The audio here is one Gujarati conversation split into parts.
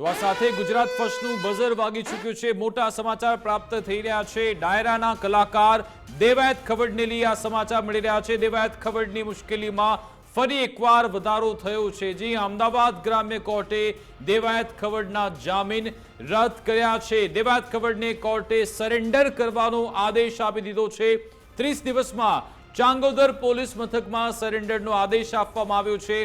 તો આ સાથે ગુજરાત ફર્સ્ટનું બઝર વાગી ચૂક્યું છે. મોટા સમાચાર પ્રાપ્ત થઈ રહ્યા છે. ડાયરાના કલાકાર દેવાયત ખવડને લઈ આ સમાચાર મળી રહ્યા છે. દેવાયત ખવડની મુશ્કેલીમાં ફરી એકવાર વધારો થયો છે. જી, અમદાવાદ ગ્રામ્ય કોર્ટે દેવાયત ખવડના જામીન રદ કર્યા છે. દેવાયત ખવડને કોર્ટે સરેન્ડર કરવાનો આદેશ આપી દીધો છે. ત્રીસ દિવસમાં ચાંગોદર પોલીસ મથકમાં સરેન્ડરનો આદેશ આપવામાં આવ્યો છે.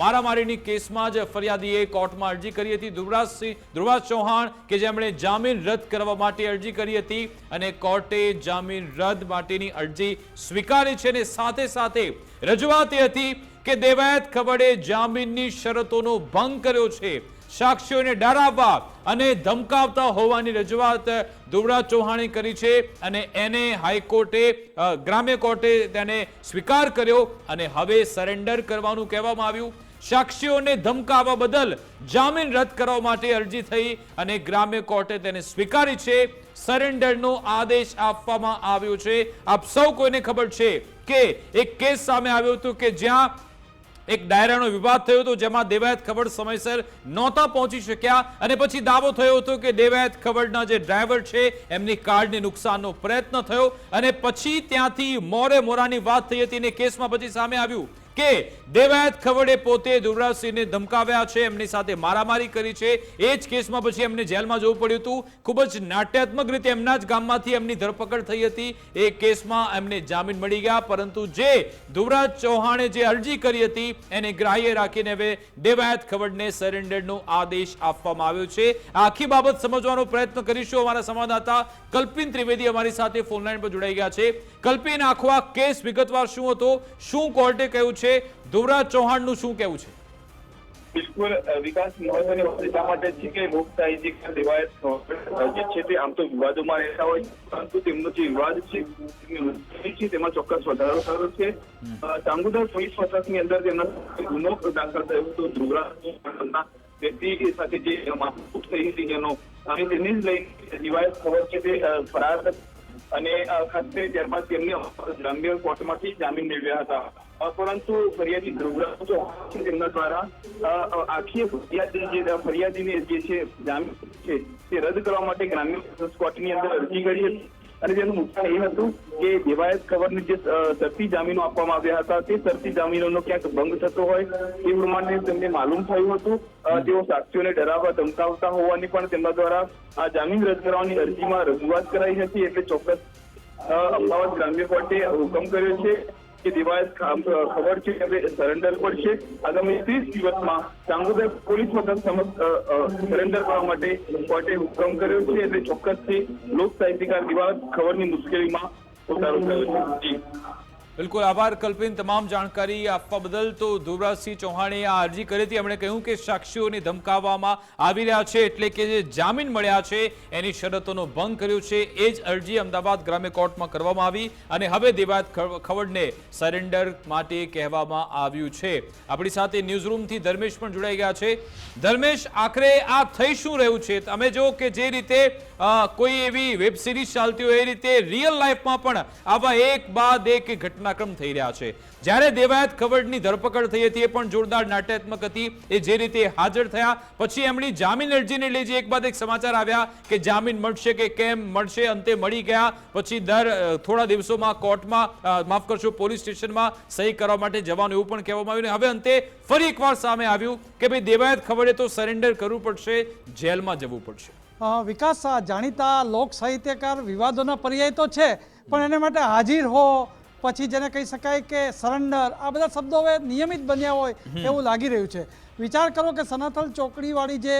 મારામારીની કેસમાં જ ફરિયાદીએ કોર્ટમાં અરજી કરી હતી. ધ્રુવરાજસિંહ, ધ્રુવરાજ ચૌહાણ કે જેમણે જામીન રદ કરવા માટે અરજી કરી હતી અને કોર્ટે જામીન રદ માટેની અરજી સ્વીકારી છે અને સાથે સાથે રજૂઆત એ હતી કે દેવાયત ખબડે જામીનની શરતોનો ભંગ કર્યો છે. સાક્ષીઓને ડરાવવા અને ધમકાવતા હોવાની રજૂઆત ધુવરાજ ચૌહાણે કરી છે અને એને હાઈકોર્ટે ગ્રામ્ય કોર્ટે તેને સ્વીકાર કર્યો અને હવે સરેન્ડર કરવાનું કહેવામાં આવ્યું. સાક્ષીઓને ધમકાવવા બદલ જામીન રદ કરવા માટે અરજી થઈ અને ગ્રામ્ય કોર્ટે તેને સ્વીકારી છે. સરેન્ડરનો આદેશ આપવામાં આવ્યો છે. આપ સૌ કોઈને ખબર છે કે એક કેસ સામે આવ્યો હતો કે જ્યાં એક ડાયરાનો વિવાદ થયો હતો જેમાં દેવાયત ખબર સમયસર નહોતા પહોંચી શક્યા અને પછી દાવો થયો હતો કે દેવાયત ખબરના જે ડ્રાઈવર છે, એમની કારને નુકસાનનો પ્રયત્ન થયો અને પછી ત્યાંથી મોરે મોરાની વાત થઈ હતી અને કેસમાં પછી સામે આવ્યું. કે દેવાયત ખવડે પોતે દુર્રાજસિંહને ધમકાવ્યા છે, એમની સાથે મારામારી કરી છે. એ જ કેસમાં પછી એમને જેલમાં જવું પડ્યું હતું. ખૂબ જ નાટ્યાત્મક રીતે એમના જ ગામમાંથી એમની ધરપકડ થઈ હતી. એ કેસમાં એમને જામીન મળી ગયા, પરંતુ જે ધુવરાજ ચૌહાણે જે અરજી કરી હતી, એને ગ્રાહ્ય રાખીને હવે દેવાયત ખવડને સરેન્ડરનો આદેશ આપવામાં આવ્યો છે. આખી બાબત સમજવાનો પ્રયત્ન કરીશું અમારા સંવાદદાતા કલ્પિન ત્રિવેદી અમારી સાથે ફોનલાઈન પર જોડાઈ ગયા છે. કલ્પિન, આખો કેસ વિગતવાર શું હતો? શું કોર્ટે કહ્યું છે? ધુવરાજ ચૌહાણનું શું કહેવું છે? બિલકુલ વિકાસ મહત્વની વાત એટલા માટે છે કે લોક સાહિત્યકાર દેવાયત જે છે તે આમ તો વિવાદોમાં રહેતા હોય પરંતુ તેમનો જે વિવાદ છે તેમાં ચોક્કસ વધારો થયો છે. ચાંગુદર પોલીસ મથકની અંદર તેમના ગુનો દાખલ થયો હતો. ધ્રુવરાજ વ્યક્તિ સાથે જે માથાકૂટ થઈ હતી જેનો અને તેને જ લઈને રિવાયત ખબર છે તે ફરાર અને ખાસ કરીને ત્યારબાદ તેમને ગ્રામ્ય કોર્ટમાંથી જામીન મેળવ્યા હતા. પરંતુ ફરિયાદી ધ્રુવરાજ તેમના દ્વારા આખી ફરિયાદ ફરિયાદીને જે છે, જામીન છે, તે રદ કરવા માટે ગ્રામ્ય કોર્ટની અંદર અરજી કરી હતી. અને તેનું મુખ્ય એ હતું કે દેવાયત ખબરને જે શરતી જામીનો આપવામાં આવ્યા હતા, તે શરતી જામીનોનો ક્યાંક ભંગ થતો હોય તે પ્રમાણે તેમને માલુમ થયું હતું. તેઓ સાક્ષીઓને ડરાવવા ધમકાવતા હોવાની પણ તેમના દ્વારા આ જામીન રદ કરવાની અરજીમાં રજૂઆત કરાઈ હતી. એટલે ચોક્કસ અમદાવાદ ગ્રામ્ય કોર્ટે હુકમ કર્યો છે. કે દિવાયત ખબર છે કે સરેન્ડર પડશે? આગામી ત્રીસ દિવસમાં ચાંગોદર પોલીસ મથક સમક્ષ સરેન્ડર કરવા માટે કોર્ટે હુકમ કર્યો છે એટલે ચોક્કસથી લોક સાહિત્યકાર દિવાયત ખબરની મુશ્કેલીમાં ઉતારો થયો છે. બિલકુલ આભાર, કલ્પિન. તમામ જાણકારી આપવા બદલ તો ધુવરાજસિંહ ચૌહાણે આ અરજી કરી હતી. એમણે કહ્યું કે સાક્ષીઓને ધમકાવવામાં આવી રહ્યા છે એટલે કે જે જામીન મળ્યા છે, એની શરતોનો ભંગ કર્યો છે. એ જ અરજી અમદાવાદ ગ્રામ્ય કોર્ટમાં કરવામાં આવી અને હવે દેવાયત ખવડને સરેન્ડર માટે કહેવામાં આવ્યું છે. આપણી સાથે ન્યૂઝરૂમથી ધર્મેશ પણ જોડાઈ ગયા છે. ધર્મેશ, આખરે આ થઈ શું રહ્યું છે? તમે જો કે જે રીતે કોઈ એવી વેબ સિરીઝ ચાલતી હોય એ રીતે રિયલ લાઈફમાં પણ આવા એક બાદ એક ઘટનાક્રમ થઈ રહ્યા છે. જ્યારે દેવાયત ખવડની ધરપકડ થઈ હતી એ પણ જોરદાર નાટ્યાત્મક હતી. એ જે રીતે હાજર થયા, પછી એમની જામીન અરજીને લઈ જે એક બાદ એક સમાચાર આવ્યા કે જામીન મળશે કે કેમ મળશે, અંતે મળી ગયા. પછી દર થોડા દિવસોમાં કોર્ટમાં માફ કરશો, પોલીસ સ્ટેશનમાં સહી કરવા માટે જવાનું એવું પણ કહેવામાં આવ્યું હવે અંતે ફરી એકવાર સામે આવ્યું કે ભાઈ દેવાયત ખવડે તો સરેન્ડર કરવું પડશે, જેલમાં જવું પડશે. વિકાસ જાણીતા લોક સાહિત્યકાર વિવાદોના પર્યાય તો છે, પણ એને માટે હાજર હો પછી જેને કહી શકાય કે સરેન્ડર આ બધા શબ્દો હવે નિયમિત બન્યા હોય એવું લાગી રહ્યું છે. વિચાર કરો કે સનાથલ ચોકડીવાળી જે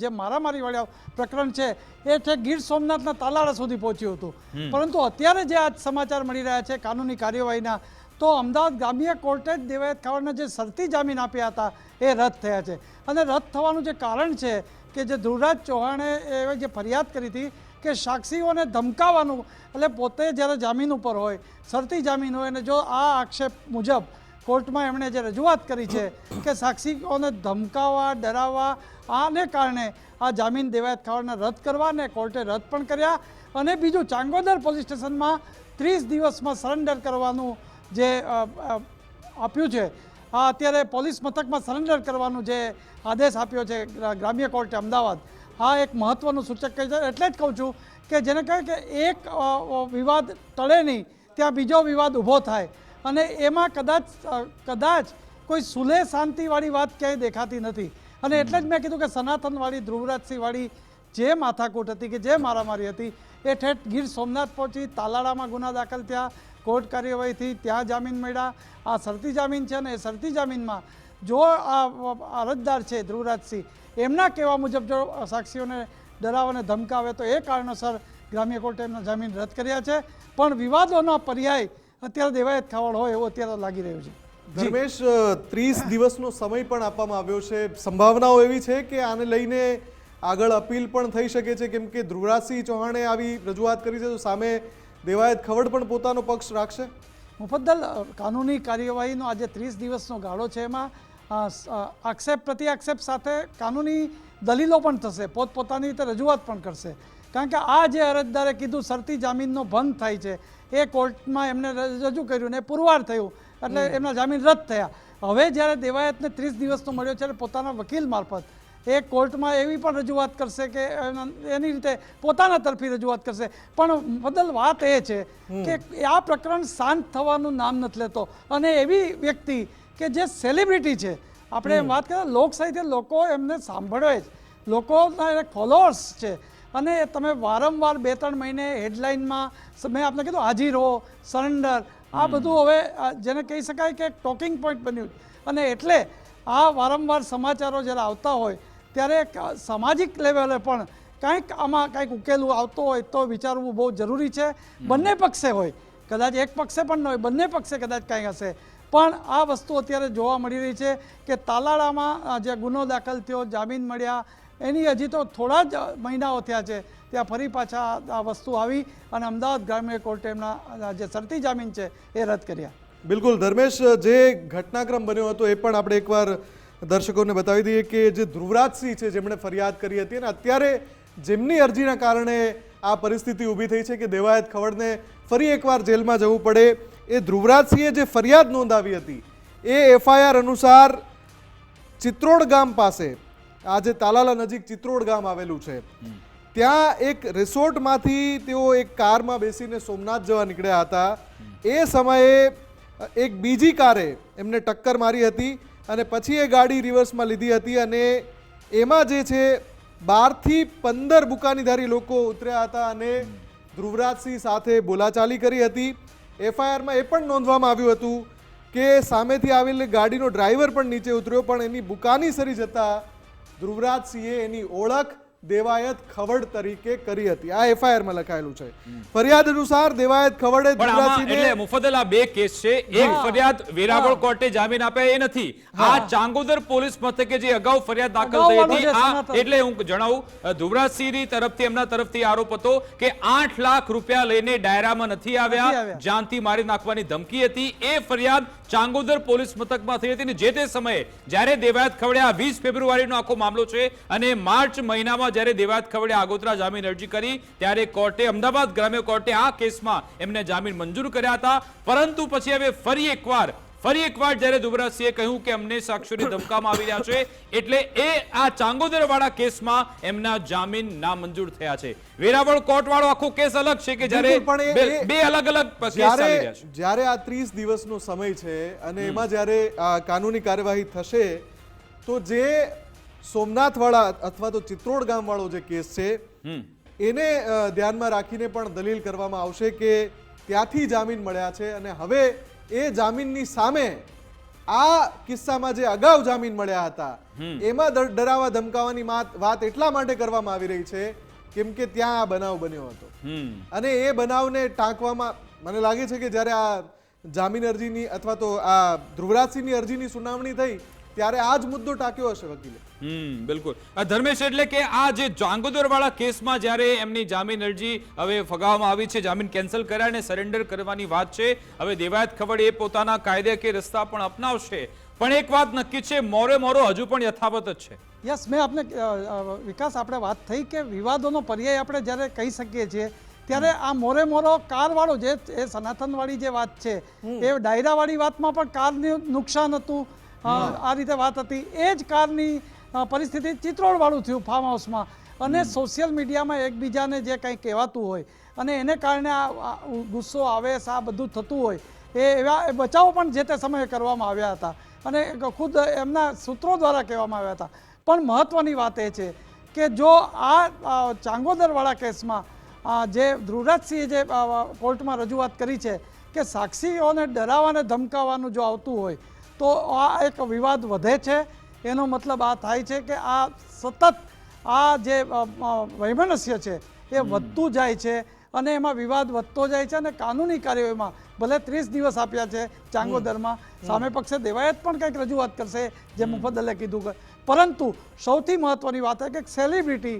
જે મારામારીવાળી પ્રકરણ છે એ છે ગીર સોમનાથના તાલાળા સુધી પહોંચ્યું હતું. પરંતુ અત્યારે જે આ સમાચાર મળી રહ્યા છે કાનૂની કાર્યવાહીના તો અમદાવાદ ગ્રામ્ય કોર્ટે જ દેવાયત ખાવડના જે શરતી જામીન આપ્યા હતા એ રદ થયા છે. અને રદ થવાનું જે કારણ છે કે જે ધ્રુવરાજ ચૌહાણે એ જે ફરિયાદ કરી હતી કે સાક્ષીઓને ધમકાવવાનું એટલે પોતે જ્યારે જામીન ઉપર હોય, શરતી જામીન હોય, અને જો આ આક્ષેપ મુજબ કોર્ટમાં એમણે જે રજૂઆત કરી છે કે સાક્ષીઓને ધમકાવવા ડરાવવા, આને કારણે આ જામીન દેવાયત ખાવાને રદ કરવા અને કોર્ટે રદ પણ કર્યા, અને બીજું ચાંગોદર પોલીસ સ્ટેશનમાં ત્રીસ દિવસમાં સરેન્ડર કરવાનું જે આપ્યું છે, આ અત્યારે પોલીસ મથકમાં સરેન્ડર કરવાનું જે આદેશ આપ્યો છે ગ્રામ્ય કોર્ટે અમદાવાદ આ એક મહત્વનું સૂચક કહે છે એટલે જ કહું છું કે જેને કહે કે એક વિવાદ ટળે નહીં, ત્યાં બીજો વિવાદ ઊભો થાય. અને એમાં કદાચ કદાચ કોઈ સુલે શાંતિવાળી વાત ક્યાંય દેખાતી નથી. અને એટલે જ મેં કીધું કે સનાતનવાળી, ધ્રુવરાજસિંહવાળી જે માથાકૂટ હતી કે જે મારામારી હતી એ ઠેઠ ગીર સોમનાથ પહોંચી, તાલાળામાં ગુના દાખલ થયા, કોર્ટ કાર્યવાહીથી ત્યાં જામીન મળ્યા. આ શરતી જામીન છે ને એ શરતી જામીનમાં જો આ અરજદાર છે ધ્રુવરાજસિંહ એમના કહેવા મુજબ જો સાક્ષીઓને ડરાવવાને ધમકાવે તો એ કારણોસર ગ્રામ્ય કોર્ટે એમના જામીન રદ કર્યા છે. પણ વિવાદોનો પર્યાય અત્યારે દેવાયત ખાવડ હોય એવો અત્યારે લાગી રહ્યું છે. ધર્મેશ ત્રીસ દિવસનો સમય પણ આપવામાં આવ્યો છે. સંભાવનાઓ એવી છે કે આને લઈને આગળ અપીલ પણ થઈ શકે છે. કેમ કે ધ્રુવરાજસિંહ ચૌહાણે આવી રજૂઆત કરી છે તો સામે દેવાયત ખવડ પણ પોતાનો પક્ષ રાખશે? મુફદ્દલ કાનૂની કાર્યવાહીનો આજે ત્રીસ દિવસનો ગાળો છે એમાં. આક્ષેપ પ્રતિ આક્ષેપ સાથે કાનૂની દલીલો પણ થશે પોતપોતાની રીતે રજૂઆત પણ કરશે. કારણ કે આ જે અરજદારે કીધું શરતી જામીનનો ભંગ થાય છે એ કોર્ટમાં એમને રજૂ કર્યું ને પુરવાર થયું એટલે એમના જામીન રદ થયા. હવે જ્યારે દેવાયતને ત્રીસ દિવસનો મળ્યો છે ત્યારે પોતાના વકીલ મારફત એ કોર્ટમાં એવી પણ રજૂઆત કરશે કે એની રીતે પોતાના તરફી રજૂઆત કરશે. પણ બદલ વાત એ છે કે આ પ્રકરણ શાંત થવાનું નામ નથી લેતો. અને એવી વ્યક્તિ કે જે સેલિબ્રિટી છે. આપણે એમ વાત કરીએ લોક સાહિત્ય લોકો એમને સાંભળે જ લોકોના એને ફોલોઅર્સ છે. અને તમે વારંવાર બે ત્રણ મહિને હેડલાઇનમાં મેં આપને કીધું હાજીરો સરેન્ડર આ બધું હવે જેને કહી શકાય કે ટોકિંગ પોઈન્ટ બન્યું અને એટલે આ વારંવાર સમાચારો જ્યારે આવતા હોય ત્યારે સામાજિક લેવલે પણ કંઈક આમાં કંઈક ઉકેલું આવતો હોય તો વિચારવું બહુ જરૂરી છે. બંને પક્ષે હોય. કદાચ એક પક્ષે પણ ન હોય બંને પક્ષે કદાચ કંઈક હશે. પણ આ વસ્તુ અત્યારે જોવા મળી રહી છે કે તાલાળામાં જે ગુનો દાખલ થયો, જામીન મળ્યા, એની હજી તો થોડા જ મહિનાઓ થયા છે. ત્યાં ફરી પાછા આ વસ્તુ આવી અને અમદાવાદ ગ્રામ્ય કોર્ટે એમના જે શરતી જામીન છે એ રદ કર્યા. બિલકુલ, ધર્મેશ, જે ઘટનાક્રમ બન્યો હતો એ પણ આપણે એકવાર દર્શકોને બતાવી દઈએ કે જે ધ્રુવરાજસિંહ છે જેમણે ફરિયાદ કરી હતી અને અત્યારે જેમની અરજીના કારણે આ પરિસ્થિતિ ઊભી થઈ છે કે દેવાયત ખવડને ફરી એકવાર જેલમાં જવું પડે. એ ધ્રુવરાજસિંહે જે ફરિયાદ નોંધાવી હતી, એ એફઆઈઆર અનુસાર ચિત્રોડ ગામ પાસે આ જે તાલાલા નજીક ચિત્રોડ ગામ આવેલું છે. ત્યાં એક રિસોર્ટમાંથી તેઓ એક કારમાં બેસીને સોમનાથ જવા નીકળ્યા હતા. એ સમયે, એક બીજી કારે એમને ટક્કર મારી હતી અને પછી એ ગાડી રિવર્સમાં લીધી હતી અને એમાં જે છે, બારથી પંદર બુકાનીધારી લોકો ઉતર્યા હતા અને ધ્રુવરાજસિંહ સાથે બોલાચાલી કરી હતી. એફઆઈઆરમાં એ પણ નોંધવામાં આવ્યું હતું કે સામેથી આવેલી ગાડીનો ડ્રાઈવર પણ નીચે ઉતર્યો, પણ એની બુકાની સરી જતા ધ્રુવરાજસિંહે એની ઓળખ દેવાયત ખવડ તરીકે કરી હતી. આ એફઆઈઆરમાં લખાયેલું છે. ફરિયાદ અનુસાર દેવાયત ખવડે એટલે મુફદ્દલ આ બે કેસ છે. એક ફરિયાદ વેરાવળ કોર્ટે જામીન આપ્યા એ નથી. આ ચાંગોદર પોલીસ મથકે જે અગાઉ ફરિયાદ દાખલ થઈ હતી આ એટલે હું જણાવું ધુવરાજસિંહની તરફથી એમના તરફથી આરોપ હતો કે આઠ લાખ રૂપિયા લઈને ડાયરામાં નથી આવ્યા. જાનથી મારી નાખવાની ધમકી હતી. એ ફરિયાદ ચાંગોદર પોલીસ મથકમાં થઈ હતી અને જે તે સમયે જ્યારે દેવાયત ખવડે આ વીસ ફેબ્રુઆરીનો આખો મામલો છે અને માર્ચ મહિનામાં જ્યારે દેવાત ખવડે આગોતરા જામીન અરજી કરી ત્યારે કોર્ટે અમદાવાદ ગ્રામ્ય કોર્ટે આ કેસમાં એમને જામીન મંજૂર કર્યા હતા. પરંતુ પછી હવે ફરી એકવાર ફરી એકવાર જ્યારે દુબરાજસિંહે કહ્યું કે અમને સાક્ષીઓની ધમકામાં આવી રહ્યા છે એટલે એ આ ચાંગોદરવાળા કેસમાં એમના જામીન નામંજૂર થયા છે. વેરાવળ કોર્ટ વાળો આખો કેસ અલગ છે કે જ્યારે બે- અલગ અલગ જ્યારે આ ત્રીસ દિવસનો સમય છે અને એમાં જ્યારે કાનૂની કાર્યવાહી થશે તો જે સોમનાથવાળા અથવા તો ચિત્રોડ ગામવાળો જે કેસ છે એને ધ્યાનમાં રાખીને પણ દલીલ કરવામાં આવશે કે ત્યાંથી જામીન મળ્યા છે અને હવે એ જામીનની સામે આ કિસ્સામાં જે અગાઉ જામીન મળ્યા હતા એમાં ડરાવા ધમકાવાની વાત એટલા માટે કરવામાં આવી રહી છે કેમ કે ત્યાં આ બનાવ બન્યો હતો. અને એ બનાવને ટાંકવામાં મને લાગે છે કે જ્યારે આ જામીન અરજીની અથવા તો આ ધ્રુવરાજસિંહની અરજીની સુનાવણી થઈ ત્યારે આ જ મુદ્દો ટાંક્યો હશે વકીલે. હમ બિલકુલ. ધર્મેશ એટલે કે આ જે જાંગોદરવાળા કેસમાં જ્યારે એમની જામીન અરજી હવે ફગાવવામાં આવી છે જામીન કેન્સલ કર્યા અને સરેન્ડર કરવાની વાત છે હવે દેવાયત ખબર એ પોતાના કાયદાકીય રસ્તા પણ અપનાવશે. પણ એક વાત નક્કી છે મોરે મોરો હજુ પણ યથાવત જ છે. યસ મેં આપને વિકાસ આપણે વાત થઈ કે વિવાદોનો પર્યાય આપણે જ્યારે કહી શકીએ છીએ ત્યારે આ મોરે મોરો કારવાળો જે એ સનાતનવાળી જે વાત છે એ ડાયરાવાળી વાતમાં પણ કારનું નુકસાન હતું આ રીતે વાત હતી. એ જ કારની પરિસ્થિતિ ચિત્રોડવાળું થયું ફાર્મ હાઉસમાં. અને સોશિયલ મીડિયામાં એકબીજાને જે કંઈ કહેવાતું હોય અને એને કારણે આ ગુસ્સો આવેશ આ બધું થતું હોય એ એવા એ બચાવો પણ જે તે સમયે કરવામાં આવ્યા હતા. અને ખુદ એમના સૂત્રો દ્વારા કહેવામાં આવ્યા હતા. પણ મહત્ત્વની વાત એ છે કે જો આ ચાંગોદરવાળા કેસમાં જે ધ્રુવરાજસિંહે જે કોર્ટમાં રજૂઆત કરી છે કે સાક્ષીઓને ડરાવવાને ધમકાવવાનું જો આવતું હોય તો આ એક વિવાદ વધે છે. એનો મતલબ આ થાય છે કે આ સતત આ જે વૈમનસ્ય છે એ વધતું જાય છે અને એમાં વિવાદ વધતો જાય છે અને કાનૂની કાર્યવાહીમાં ભલે ત્રીસ દિવસ આપ્યા છે ચાંગોદરમાં સામે પક્ષે દેવાયત પણ કંઈક રજૂઆત કરશે જે મુફદ્દલે કીધું કે પરંતુ સૌથી મહત્ત્વની વાત છે કે સેલિબ્રિટી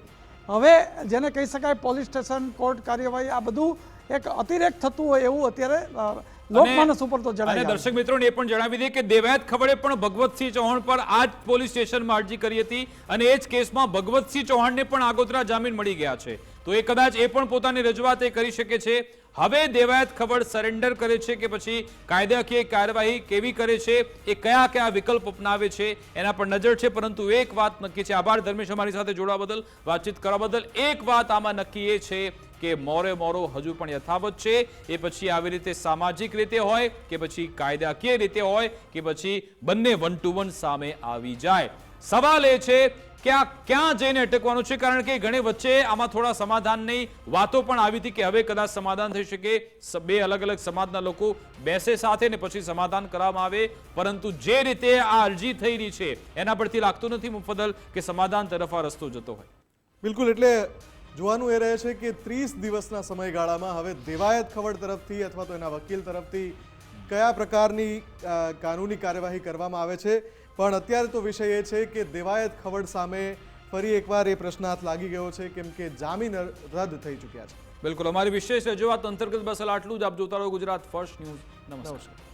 હવે જેને કહી શકાય પોલીસ સ્ટેશન કોર્ટ કાર્યવાહી આ બધું એક અતિરેક થતું હોય એવું અત્યારે લોકમાનસ ઉપર તો જણાય દર્શક મિત્રોને એ પણ જણાવી દઈએ કે દેવાયત ખબરે પણ ભગવતસિંહ ચૌહાણ પર આ જ પોલીસ સ્ટેશનમાં અરજી કરી હતી અને એ જ કેસમાં ભગવતસિંહ ચૌહાણને પણ આગોતરા જામીન મળી ગયા છે. તો એ કદાચ એ પણ પોતાની રજૂઆત એ કરી શકે છે. હવે દેવાયત ખબર સરેન્ડર કરે છે કે પછી કાયદાકીય કાર્યવાહી કેવી કરે છે એ કયા કયા વિકલ્પ અપનાવે છે એના પર નજર છે પરંતુ એક વાત નક્કી છે. આભાર ધર્મેશ અમારી સાથે જોડવા બદલ વાતચીત કરવા બદલ એક વાત આમાં નક્કી એ છે કે મોરે મોરો હજુ પણ યથાવત છે. એ પછી આવી રીતે સામાજિક રીતે હોય કે પછી કાયદાકીય રીતે હોય કે પછી બંને વન ટુ વન સામે આવી જાય. સવાલ એ છે કે આ ક્યાં જઈને અટકવાનું છે? કારણ કે ઘણી વચ્ચે આમાં થોડા સમાધાનની વાતો પણ આવી હતી કે હવે કદાચ સમાધાન થઈ શકે. બે અલગ અલગ સમાજના લોકો બેસે સાથે ને પછી સમાધાન કરવામાં આવે. પરંતુ જે રીતે આ અરજી થઈ રહી છે, એના પરથી લાગતું નથી મુફદલ કે સમાધાન તરફ આ રસ્તો જતો હોય. બિલકુલ, એટલે જોવાનું એ રહે છે કે ત્રીસ દિવસના સમયગાળામાં હવે દેવાયત ખવડ તરફથી અથવા તો એના વકીલ તરફથી કયા પ્રકારની કાનૂની કાર્યવાહી કરવામાં આવે છે? પણ અત્યારે તો વિષય એ છે કે દેવાયત ખવડ સામે ફરી એકવાર એ પ્રશ્નાર્થ લાગી ગયો છે કેમ કે જામીન રદ થઈ ચૂક્યા છે. બિલકુલ. અમારી વિશેષ રજૂઆત અંતર્ગત બસ આટલું જ. આપ જોતા રહો ગુજરાત ફર્સ્ટ ન્યૂઝ. નમસ્કાર.